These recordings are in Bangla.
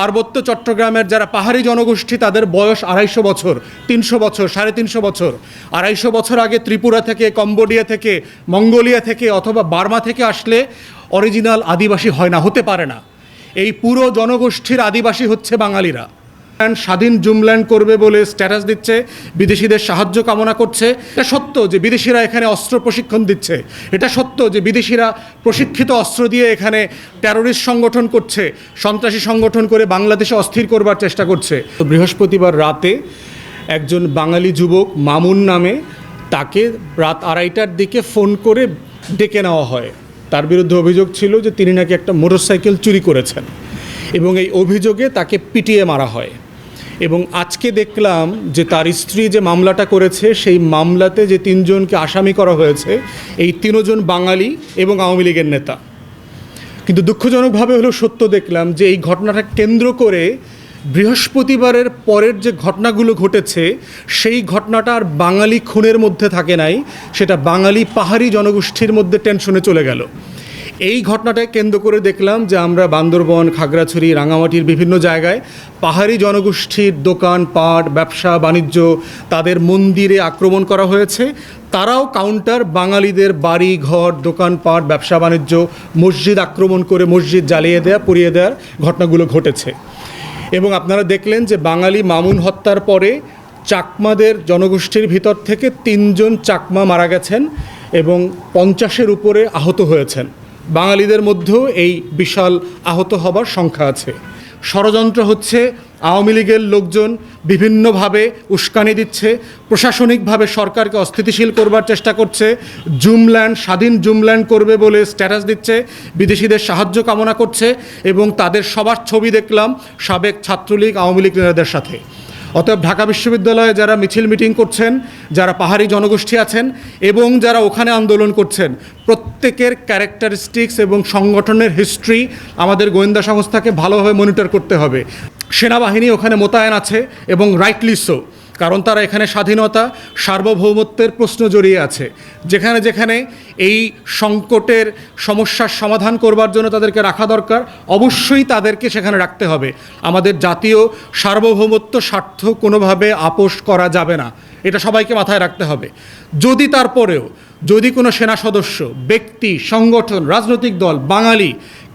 পার্বত্য চট্টগ্রামের যারা পাহাড়ি জনগোষ্ঠী, তাদের বয়স আড়াইশো বছর, তিনশো বছর, সাড়ে তিনশো বছর। আড়াইশো বছর আগে ত্রিপুরা থেকে, কম্বোডিয়া থেকে, মঙ্গোলিয়া থেকে অথবা বার্মা থেকে আসলে অরিজিনাল আদিবাসী হয় না, হতে পারে না। এই পুরো জনগোষ্ঠীর আদিবাসী হচ্ছে বাঙালিরা। স্বাধীন জুমল্যান্ড করবে বলে স্ট্যাটাস দিচ্ছে, বিদেশিদের সাহায্য কামনা করছে। এটা সত্য যে বিদেশিরা এখানে অস্ত্র প্রশিক্ষণ দিচ্ছে। এটা সত্য যে বিদেশিরা প্রশিক্ষিত অস্ত্র দিয়ে এখানে টেরোরিস্ট সংগঠন করছে। সন্ত্রাসী সংগঠন করে বাংলাদেশে অস্থির করবার চেষ্টা করছে। বৃহস্পতিবার রাতে একজন বাঙালি যুবক মামুন নামে তাকে রাত আড়াইটার দিকে ফোন করে ডেকে নেওয়া হয়। তার বিরুদ্ধে অভিযোগ ছিল যে তিনি নাকি একটা মোটরসাইকেল চুরি করেছেন এবং এই অভিযোগে তাকে পিটিয়ে মারা হয়। এবং আজকে দেখলাম যে তার স্ত্রী যে মামলাটা করেছে, সেই মামলাতে যে তিনজনকে আসামি করা হয়েছে, এই তিনজন বাঙালি এবং আওয়ামী লীগের নেতা। কিন্তু দুঃখজনকভাবে হলো সত্য দেখলাম যে এই ঘটনাটা কেন্দ্র করে বৃহস্পতিবারের পরের যে ঘটনাগুলো ঘটেছে, সেই ঘটনাটা আর বাঙালি খুনের মধ্যে থাকে নাই, সেটা বাঙালি পাহাড়ি জনগোষ্ঠীর মধ্যে টেনশনে চলে গেল। এই ঘটনাটাকে কেন্দ্র করে দেখলাম যে আমরা বান্দরবন, খাগড়াছড়ি, রাঙামাটির বিভিন্ন জায়গায় পাহাড়ি জনগোষ্ঠীর দোকান, পাট, ব্যবসা, বাণিজ্য তাদের মন্দিরে আক্রমণ করা হয়েছে। তারাও কাউন্টার বাঙালিদের বাড়ি, ঘর দোকানপাট ব্যবসা, বাণিজ্য, মসজিদ আক্রমণ করে মসজিদ জ্বালিয়ে দেওয়া পুড়িয়ে দেওয়ার ঘটনাগুলো ঘটেছে। এবং আপনারা দেখলেন যে বাঙালি মামুন হত্যার পরে চাকমাদের জনগোষ্ঠীর ভিতর থেকে তিনজন চাকমা মারা গেছেন এবং পঞ্চাশের উপরে আহত হয়েছেন। বাঙালিদের মধ্যেও এই বিশাল আহত হবার সংখ্যা আছে। ষড়যন্ত্র হচ্ছে, আওয়ামী লীগের লোকজন বিভিন্নভাবে উস্কানি দিচ্ছে, প্রশাসনিকভাবে সরকারকে অস্থিতিশীল করবার চেষ্টা করছে, জুমল্যান্ড, স্বাধীন জুমল্যান্ড করবে বলে স্ট্যাটাস দিচ্ছে, বিদেশিদের সাহায্য কামনা করছে এবং তাদের সবার ছবি দেখলাম সাবেক ছাত্রলীগ, আওয়ামী লীগ নেতাদের সাথে। অতএব ঢাকা বিশ্ববিদ্যালয়ে যারা মিছিল মিটিং করছেন, যারা পাহাড়ি জনগোষ্ঠী আছেন এবং যারা ওখানে আন্দোলন করছেন, প্রত্যেকের ক্যারেক্টারিস্টিক্স এবং সংগঠনের হিস্ট্রি আমাদের গোয়েন্দা সংস্থাকে ভালোভাবে মনিটর করতে হবে। সেনাবাহিনী ওখানে মোতায়েন আছে এবং রাইটলি সো কারণ তারা এখানে স্বাধীনতা, সার্বভৌমত্বের প্রশ্ন জড়িয়ে আছে। যেখানে যেখানে এই সংকটের সমস্যার সমাধান করবার জন্য তাদেরকে রাখা দরকার, অবশ্যই তাদেরকে সেখানে রাখতে হবে। আমাদের জাতীয় সার্বভৌমত্ব স্বার্থ কোনোভাবে আপোষ করা যাবে না। এটা সবাইকে মাথায় রাখতে হবে। যদি তারপরেও যদি কোনো সেনা সদস্য, ব্যক্তি, সংগঠন, রাজনৈতিক দল, বাঙালি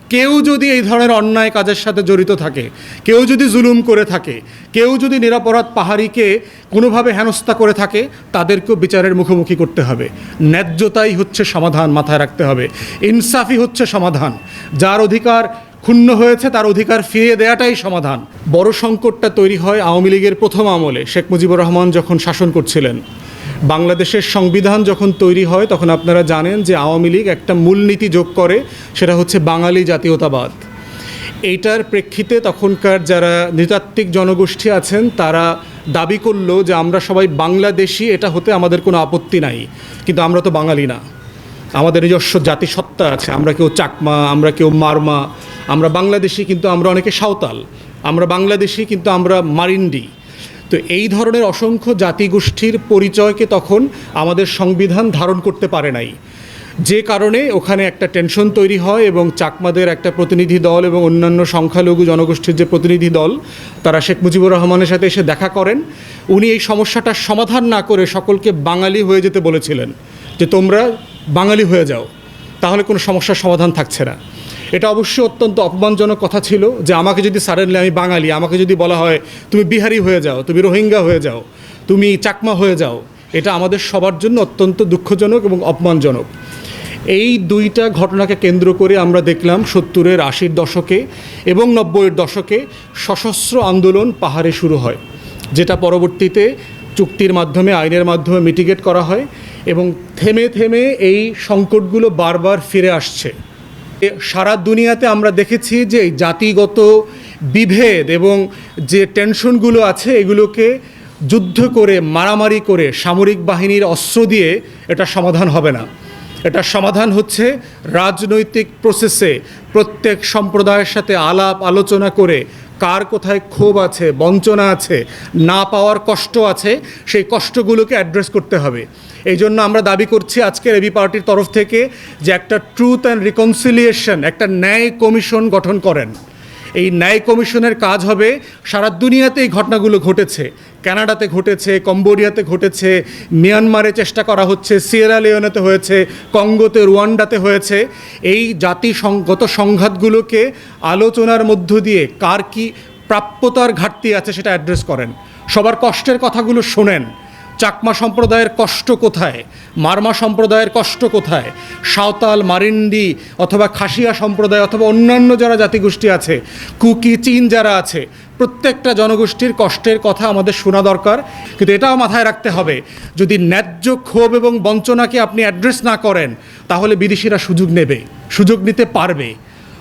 কেউ যদি এই ধরনের অন্যায় কাজের সাথে জড়িত থাকে, কেউ যদি জুলুম করে থাকে, কেউ যদি নিরাপরাধ পাহাড়িকে কোনোভাবে হেনস্থা করে থাকে, তাদেরকেও বিচারের মুখোমুখি করতে হবে। ন্যায্যতাই হচ্ছে সমাধান মাথায় রাখতে হবে। ইনসাফি হচ্ছে সমাধান। যার অধিকার ক্ষুণ্ণ হয়েছে, তার অধিকার ফিরিয়ে দেওয়াটাই সমাধান। বড় সংকটটা তৈরি হয় আওয়ামী লীগের প্রথম আমলে। শেখ মুজিবুর রহমান যখন শাসন করছিলেন বাংলাদেশের সংবিধান যখন তৈরি হয়, তখন আপনারা জানেন যে আওয়ামী লীগ একটা মূলনীতি যোগ করে, সেটা হচ্ছে বাঙালি জাতীয়তাবাদ। এইটার প্রেক্ষিতে তখনকার যারা নৃতাত্ত্বিক জনগোষ্ঠী আছেন, তারা দাবি করল যে আমরা সবাই বাংলাদেশি, এটা হতে আমাদের কোনো আপত্তি নাই। কিন্তু আমরা তো বাঙালি না। আমাদের নিজস্ব জাতিসত্তা আছে। আমরা কেউ চাকমা, আমরা কেউ মারমা। আমরা বাংলাদেশি, কিন্তু আমরা অনেকে সাঁওতাল। আমরা বাংলাদেশি, কিন্তু আমরা মারিন্ডি। তো এই ধরনের অসংখ্য জাতিগোষ্ঠীর পরিচয়কে তখন আমাদের সংবিধান ধারণ করতে পারে নাই। যে কারণে ওখানে একটা টেনশন তৈরি হয় এবং চাকমাদের একটা প্রতিনিধি দল এবং অন্যান্য সংখ্যালঘু জনগোষ্ঠীর যে প্রতিনিধি দল, তারা শেখ মুজিবুর রহমানের সাথে এসে দেখা করেন। উনি এই সমস্যাটার সমাধান না করে সকলকে বাঙালি হয়ে যেতে বলেছিলেন যে তোমরা বাঙালি হয়ে যাও, তাহলে কোনো সমস্যার সমাধান থাকছে না। এটা অবশ্যই অত্যন্ত অপমানজনক কথা ছিল যে আমাকে যদি সাডেনলি আমি বাঙালি, আমাকে যদি বলা হয়, তুমি বিহারি হয়ে যাও, তুমি রোহিঙ্গা হয়ে যাও, তুমি চাকমা হয়ে যাও, এটা আমাদের সবার জন্য অত্যন্ত দুঃখজনক এবং অপমানজনক। এই দুইটা ঘটনাকে কেন্দ্র করে আমরা দেখলাম সত্তরের আশির দশকে এবং নব্বইয়ের দশকে সশস্ত্র আন্দোলন পাহাড়ে শুরু হয়, যেটা পরবর্তীতে চুক্তির মাধ্যমে, আইনের মাধ্যমে মিটিগেট করা হয় এবং থেমে থেমে এই সংকটগুলো বারবার ফিরে আসছে। সারা দুনিয়াতে আমরা দেখেছি যে জাতিগত বিভেদ এবং যে টেনশনগুলো আছে, এগুলোকে যুদ্ধ করে, মারামারি করে, সামরিক বাহিনীর অস্ত্র দিয়ে এটা সমাধান হবে না। এটা সমাধান হচ্ছে রাজনৈতিক প্রসেসে প্রত্যেক সম্প্রদায়ের সাথে আলাপ আলোচনা করে কার কোথায় ক্ষোভ আছে, বঞ্চনা আছে, না পাওয়ার কষ্ট আছে, সেই কষ্টগুলোকে অ্যাড্রেস করতে হবে। এই জন্য আমরা দাবি করছি আজকের এবি পার্টির তরফ থেকে যে একটা ট্রুথ অ্যান্ড রিকনসিলিয়েশন একটা ন্যায় কমিশন গঠন করেন। এই ন্যায় কমিশনের কাজ হবে। সারা দুনিয়াতে এই ঘটনাগুলো ঘটেছে। কানাডাতে ঘটেছে, কম্বোডিয়াতে ঘটেছে, মিয়ানমারে চেষ্টা করা হচ্ছে, সিয়েরা লিওনেতে হয়েছে, কঙ্গোতে, রুয়ান্ডাতে হয়েছে। এই জাতি সংগত সংঘাতগুলোকে আলোচনার মধ্য দিয়ে কার কি প্রাপ্যতার ঘাটতি আছে সেটা অ্যাড্রেস করেন। সবার কষ্টের কথাগুলো শোনেন। চাকমা সম্প্রদায়ের কষ্ট কোথায়? মারমা সম্প্রদায়ের কষ্ট কোথায়? সাঁওতাল, মারিন্ডি অথবা খাসিয়া সম্প্রদায় অথবা অন্যান্য যারা জাতিগোষ্ঠী আছে, কুকি, চীন যারা আছে, প্রত্যেকটা জনগোষ্ঠীর কষ্টের কথা আমাদের শোনা দরকার। কিন্তু এটাও মাথায় রাখতে হবে, যদি ন্যায্য ক্ষোভ এবং বঞ্চনাকে আপনি অ্যাড্রেস না করেন, তাহলে বিদেশিরা সুযোগ নেবে, সুযোগ নিতে পারবে।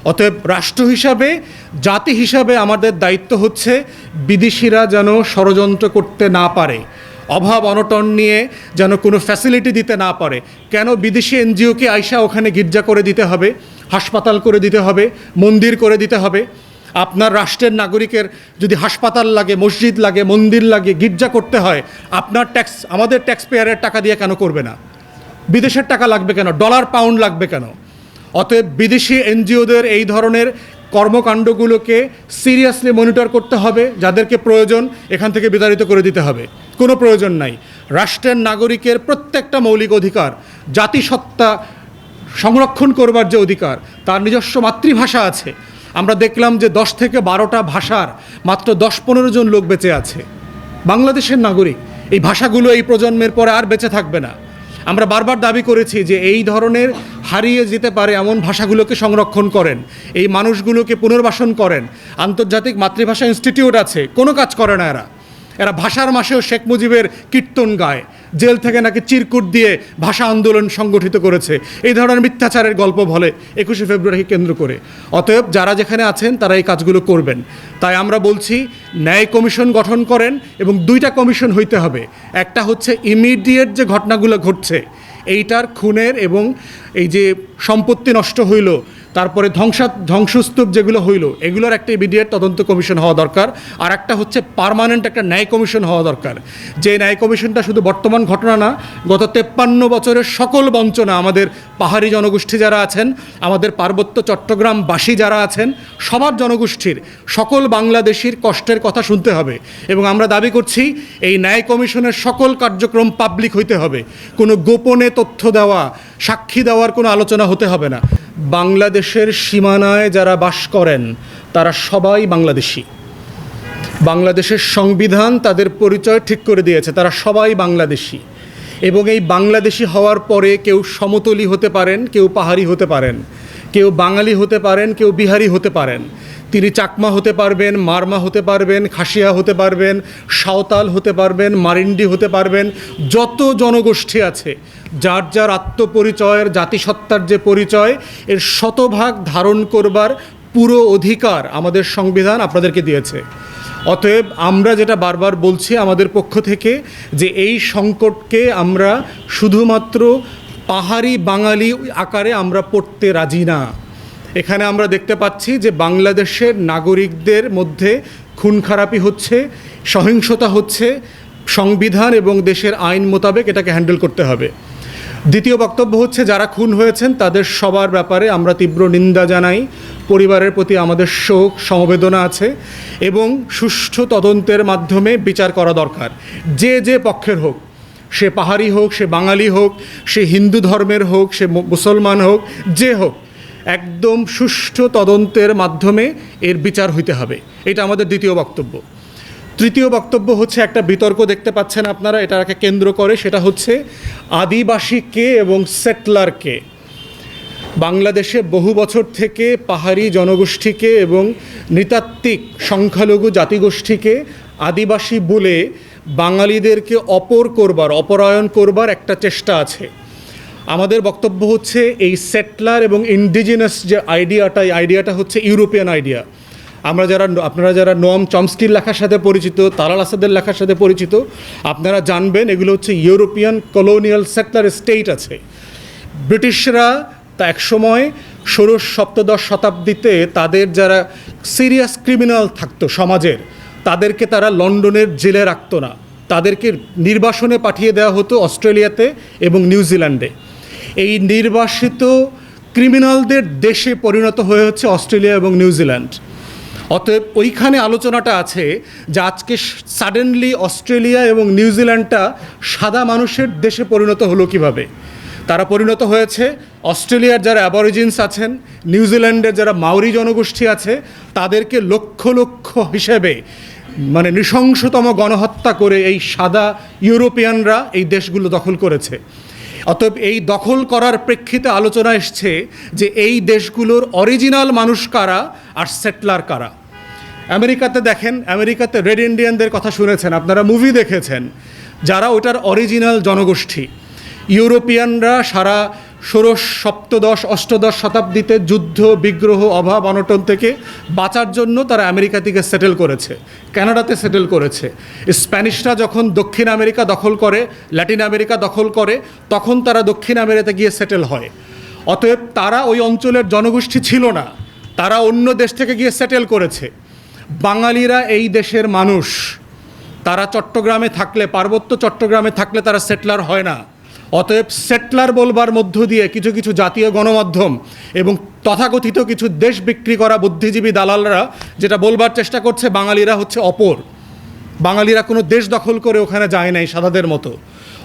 অতএব রাষ্ট্র হিসাবে, জাতি হিসাবে আমাদের দায়িত্ব হচ্ছে বিদেশিরা যেন ষড়যন্ত্র করতে না পারে। অভাব, অনটন নিয়ে যেন কোনো ফ্যাসিলিটি দিতে না পারে। কেন বিদেশি এনজিওকে আইসা ওখানে গির্জা করে দিতে হবে, হাসপাতাল করে দিতে হবে, মন্দির করে দিতে হবে? আপনার রাষ্ট্রের নাগরিকের যদি হাসপাতাল লাগে, মসজিদ লাগে, মন্দির লাগে, গির্জা করতে হয়, আপনার ট্যাক্স আমাদের ট্যাক্স পেয়ারের টাকা দিয়ে কেন করবে না? বিদেশের টাকা লাগবে কেন? ডলার পাউন্ড লাগবে কেন? অতএব বিদেশি এনজিওদের এই ধরনের কর্মকাণ্ডগুলোকে সিরিয়াসলি মনিটর করতে হবে, যাদেরকে প্রয়োজন এখান থেকে বিতাড়িত করে দিতে হবে। কোনো প্রয়োজন নাই। রাষ্ট্রের নাগরিকের প্রত্যেকটা মৌলিক অধিকার, জাতিসত্তা সংরক্ষণ করবার যে অধিকার, তার নিজস্ব মাতৃভাষা আছে। আমরা দেখলাম যে দশ থেকে বারোটা ভাষার মাত্র দশ পনেরো জন লোক বেঁচে আছে। বাংলাদেশের নাগরিক, এই ভাষাগুলো এই প্রজন্মের পরে আর বেঁচে থাকবে না। আমরা বারবার দাবি করেছি যে এই ধরনের হারিয়ে যেতে পারে এমন ভাষাগুলোকে সংরক্ষণ করেন, এই মানুষগুলোকে পুনর্বাসন করেন। আন্তর্জাতিক মাতৃভাষা ইনস্টিটিউট আছে, কোনো কাজ করে না এরা। এরা ভাষার মাসেও শেখ মুজিবের কীর্তন গায়, জেল থেকে নাকি চিরকুট দিয়ে ভাষা আন্দোলন সংগঠিত করেছে। এই ধরনের মিথ্যাচারের গল্প বলে একুশে ফেব্রুয়ারিকে কেন্দ্র করে। অতএব যারা যেখানে আছেন তারা এই কাজগুলো করবেন। তাই আমরা বলছি ন্যায় কমিশন গঠন করেন এবং দুইটা কমিশন হইতে হবে। একটা হচ্ছে ইমিডিয়েট যে ঘটনাগুলো ঘটছে, এইটার খুনের এবং এই যে সম্পত্তি নষ্ট হইল তারপরে ধ্বংসা ধ্বংসস্তূপ যেগুলো হইল, এগুলোর একটা ইমিডিয়েট তদন্ত কমিশন হওয়া দরকার, আর একটা হচ্ছে পার্মানেন্ট একটা ন্যায় কমিশন হওয়া দরকার। যে ন্যায় কমিশনটা শুধু বর্তমান ঘটনা না, গত তেপ্পান্ন বছরের সকল বঞ্চনা আমাদের পাহাড়ি জনগোষ্ঠী যারা আছেন, আমাদের পার্বত্য চট্টগ্রামবাসী যারা আছেন, সবার জনগোষ্ঠীর, সকল বাংলাদেশির কষ্টের কথা শুনতে হবে। এবং আমরা দাবি করছি, এই ন্যায় কমিশনের সকল কার্যক্রম পাবলিক হইতে হবে। কোনো গোপনে তথ্য দেওয়া, সাক্ষী দেওয়ার কোনো আলোচনা হতে হবে না। বাংলাদেশের সীমানায় যারা বাস করেন, তারা সবাই বাংলাদেশি। বাংলাদেশের সংবিধান তাদের পরিচয় ঠিক করে দিয়েছে, তারা সবাই বাংলাদেশি। এবং এই বাংলাদেশি হওয়ার পরে কেউ সমতলি হতে পারেন, কেউ পাহাড়ি হতে পারেন, কেউ বাঙালি হতে পারেন, কেউ বিহারি হতে পারেন। তিনি চাকমা হতে পারবেন, মারমা হতে পারবেন, খাসিয়া হতে পারবেন, সাঁওতাল হতে পারবেন, মারিন্ডি হতে পারবেন, যত জনগোষ্ঠী আছে, যার যার আত্মপরিচয়ের, জাতিসত্তার যে পরিচয়, এর শতভাগ ধারণ করবার পুরো অধিকার আমাদের সংবিধান আপনাদেরকে দিয়েছে। অতএব আমরা যেটা বারবার বলছি আমাদের পক্ষ থেকে যে এই সংকটকে আমরা শুধুমাত্র পাহাড়ি বাঙালি আকারে আমরা পড়তে রাজি না। এখানে আমরা দেখতে পাচ্ছি যে বাংলাদেশের নাগরিকদের মধ্যে খুন খারাপি হচ্ছে, সহিংসতা হচ্ছে, সংবিধান এবং দেশের আইন মোতাবেক এটাকে হ্যান্ডেল করতে হবে। দ্বিতীয় বক্তব্য হচ্ছে, যারা খুন হয়েছেন, তাদের সবার ব্যাপারে আমরা তীব্র নিন্দা জানাই। পরিবারের প্রতি আমাদের শোক, সমবেদনা আছে এবং সুষ্ঠু তদন্তের মাধ্যমে বিচার করা দরকার। যে যে পক্ষের হোক, সে পাহাড়ি হোক, সে বাঙালি হোক, সে হিন্দু ধর্মের হোক, সে মুসলমান হোক, যে হোক একদম সুষ্ঠু তদন্তের মাধ্যমে এর বিচার হইতে হবে। এটা আমাদের দ্বিতীয় বক্তব্য। তৃতীয় বক্তব্য হচ্ছে একটা বিতর্ক দেখতে পাচ্ছেন আপনারা, এটাকে কেন্দ্র করে, সেটা হচ্ছে আদিবাসী কে এবং সেটলার কে? বাংলাদেশে বহু বছর থেকে পাহাড়ি জনগোষ্ঠীকে এবং নৃতাত্ত্বিক সংখ্যালঘু জাতিগোষ্ঠীকে আদিবাসী বলে বাঙালিদেরকে অপর করবার, অপরায়ণ করবার একটা চেষ্টা আছে। আমাদের বক্তব্য হচ্ছে এই সেটলার এবং ইন্ডিজিনাস যে আইডিয়াটা, এই আইডিয়াটা হচ্ছে ইউরোপিয়ান আইডিয়া। আমরা যারা আপনারা যারা নোয়াম চমস্কির লেখার সাথে পরিচিত, তালাল আসাদের লেখার সাথে পরিচিত, আপনারা জানবেন এগুলো হচ্ছে ইউরোপিয়ান কলোনিয়াল সেটলার স্টেট আছে। ব্রিটিশরা তা একসময় ষোড়শ সপ্তদশ শতাব্দীতে তাদের যারা সিরিয়াস ক্রিমিনাল থাকতো সমাজের, তাদেরকে তারা লন্ডনের জেলে রাখতো না। তাদেরকে নির্বাসনে পাঠিয়ে দেওয়া হতো অস্ট্রেলিয়াতে এবং নিউজিল্যান্ডে। এই নির্বাসিত ক্রিমিনালদের দেশে পরিণত হয়ে হচ্ছে অস্ট্রেলিয়া এবং নিউজিল্যান্ড অতএব ওইখানে আলোচনাটা আছে যে আজকে সাডেনলি অস্ট্রেলিয়া এবং নিউজিল্যান্ডটা সাদা মানুষের দেশে পরিণত হলো কীভাবে? তারা পরিণত হয়েছে, অস্ট্রেলিয়ার যারা অ্যাবরিজিনস আছেন নিউজিল্যান্ডের যারা মাউরি জনগোষ্ঠী আছে, তাদেরকে লক্ষ লক্ষ হিসেবে মানে নৃশংসতম গণহত্যা করে এই সাদা ইউরোপিয়ানরা এই দেশগুলো দখল করেছে। অতএব এই দখল করার প্রেক্ষিতে আলোচনা এসছে যে এই দেশগুলোর অরিজিনাল মানুষ কারা আর সেটলার কারা। আমেরিকাতে দেখেন, আমেরিকাতে রেড ইন্ডিয়ানদের কথা শুনেছেন, আপনারা মুভি দেখেছেন, যারা ওটার অরিজিনাল জনগোষ্ঠী। ইউরোপিয়ানরা সারা ষোড়শ, সপ্তদশ, অষ্টদশ শতাব্দীতে যুদ্ধ, বিগ্রহ, অভাব, অনটন থেকে বাঁচার জন্য তারা আমেরিকা থেকে সেটেল করেছে, কানাডাতে সেটেল করেছে। স্প্যানিশরা যখন দক্ষিণ আমেরিকা দখল করে, ল্যাটিন আমেরিকা দখল করে, তখন তারা দক্ষিণ আমেরিকাতে গিয়ে সেটেল হয়। অতএব তারা ওই অঞ্চলের জনগোষ্ঠী ছিল না, তারা অন্য দেশ থেকে গিয়ে সেটেল করেছে। বাঙালিরা এই দেশের মানুষ, তারা চট্টগ্রামে থাকলে, পার্বত্য চট্টগ্রামে থাকলে তারা সেটলার হয় না। অতএব সেটলার বলবার মধ্য দিয়ে কিছু কিছু জাতীয় গণমাধ্যম এবং তথাকথিত কিছু দেশ বিক্রি করা বুদ্ধিজীবী দালালরা যেটা বলবার চেষ্টা করছে, বাঙালিরা হচ্ছে অপর। বাঙালিরা কোনো দেশ দখল করে ওখানে যায় নাই সাদাদের মতো।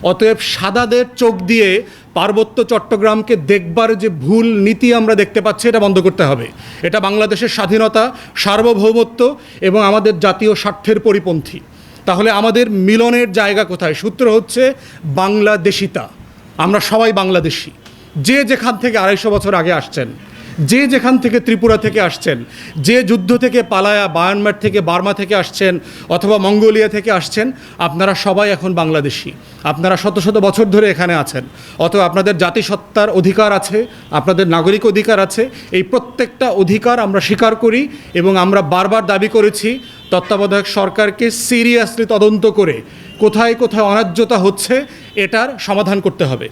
অতএব সাদাদের চোখ দিয়ে পার্বত্য চট্টগ্রামকে দেখবার যে ভুল নীতি আমরা দেখতে পাচ্ছি, এটা বন্ধ করতে হবে। এটা বাংলাদেশের স্বাধীনতা, সার্বভৌমত্ব এবং আমাদের জাতীয় স্বার্থের পরিপন্থী। তাহলে আমাদের মিলনের জায়গা কোথায়? সূত্র হচ্ছে বাংলাদেশিতা। আমরা সবাই বাংলাদেশি। যে যেখান থেকে আড়াইশো বছর আগে আসছেন যে যেখান থেকে ত্রিপুরা থেকে আসছেন, যে যুদ্ধ থেকে পালায়া বায়ানমার থেকে বার্মা থেকে আসছেন অথবা মঙ্গোলিয়া থেকে আসছেন, আপনারা সবাই এখন বাংলাদেশি। আপনারা শত শত বছর ধরে এখানে আছেন। অথবা আপনাদের জাতিসত্তার অধিকার আছে, আপনাদের নাগরিক অধিকার আছে, এই প্রত্যেকটা অধিকার আমরা স্বীকার করি এবং আমরা বারবার দাবি করেছি, তত্ত্বাবধায়ক সরকারকে সিরিয়াসলি তদন্ত করে কোথায় কোথায় অন্যায্যতা হচ্ছে, এটার সমাধান করতে হবে।